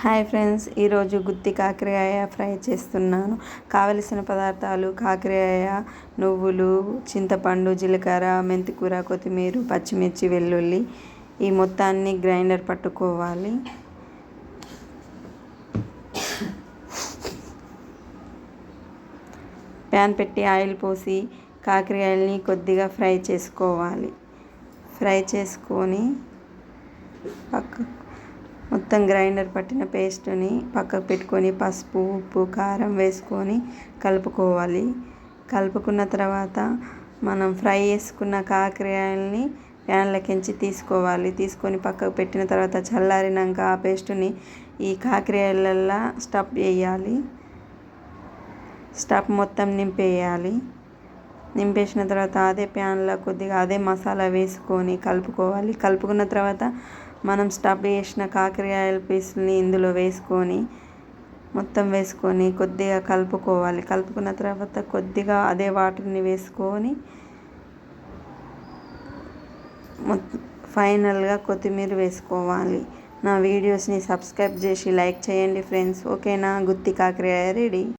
Hi friends ఈరోజు గుత్తి కాకరకాయ fry చేస్తున్నాను. కావలసిన పదార్థాలు కాకరకాయ నువ్వులు చింతపండు జీలకర్ర మెంతికూర కొత్తిమీర పచ్చిమిర్చి వెల్లుల్లి ఈ మొత్తాన్ని గ్రైండర్ పట్టుకోవాలి. ప్యాన్ పెట్టి ఆయిల్ పోసి కాకరకాయల్ని కొద్దిగా ఫ్రై చేసుకోవాలి. ఫ్రై చేసుకొని పక్క మొత్తం గ్రైండర్ పట్టిన పేస్ట్ని పక్కకు పెట్టుకొని పసుపు ఉప్పు కారం వేసుకొని కలుపుకోవాలి. కలుపుకున్న తర్వాత మనం ఫ్రై చేసుకున్న కాకరకాయలని ప్యాన్లకించి తీసుకోవాలి. తీసుకొని పక్కకు పెట్టిన తర్వాత చల్లారినాక ఆ పేస్ట్ని ఈ కాకరకాయలల్లో స్టఫ్ వేయాలి స్టఫ్ మొత్తం నింపేయాలి. నింపేసిన తర్వాత అదే ప్యాన్లో కొద్దిగా అదే మసాలా వేసుకొని కలుపుకోవాలి. కలుపుకున్న తర్వాత మనం స్టఫ్ చేసిన కాకరకాయల పీసులని ఇందులో వేసుకొని మొత్తం వేసుకొని కొద్దిగా కలుపుకోవాలి. కలుపుకున్న తర్వాత కొద్దిగా అదే వాటర్ని వేసుకొని ఫైనల్గా కొత్తిమీర వేసుకోవాలి. నా వీడియోస్ని సబ్స్క్రైబ్ చేసి లైక్ చేయండి ఫ్రెండ్స్. ఓకేనా? గుత్తి కాకరకాయ రెడీ.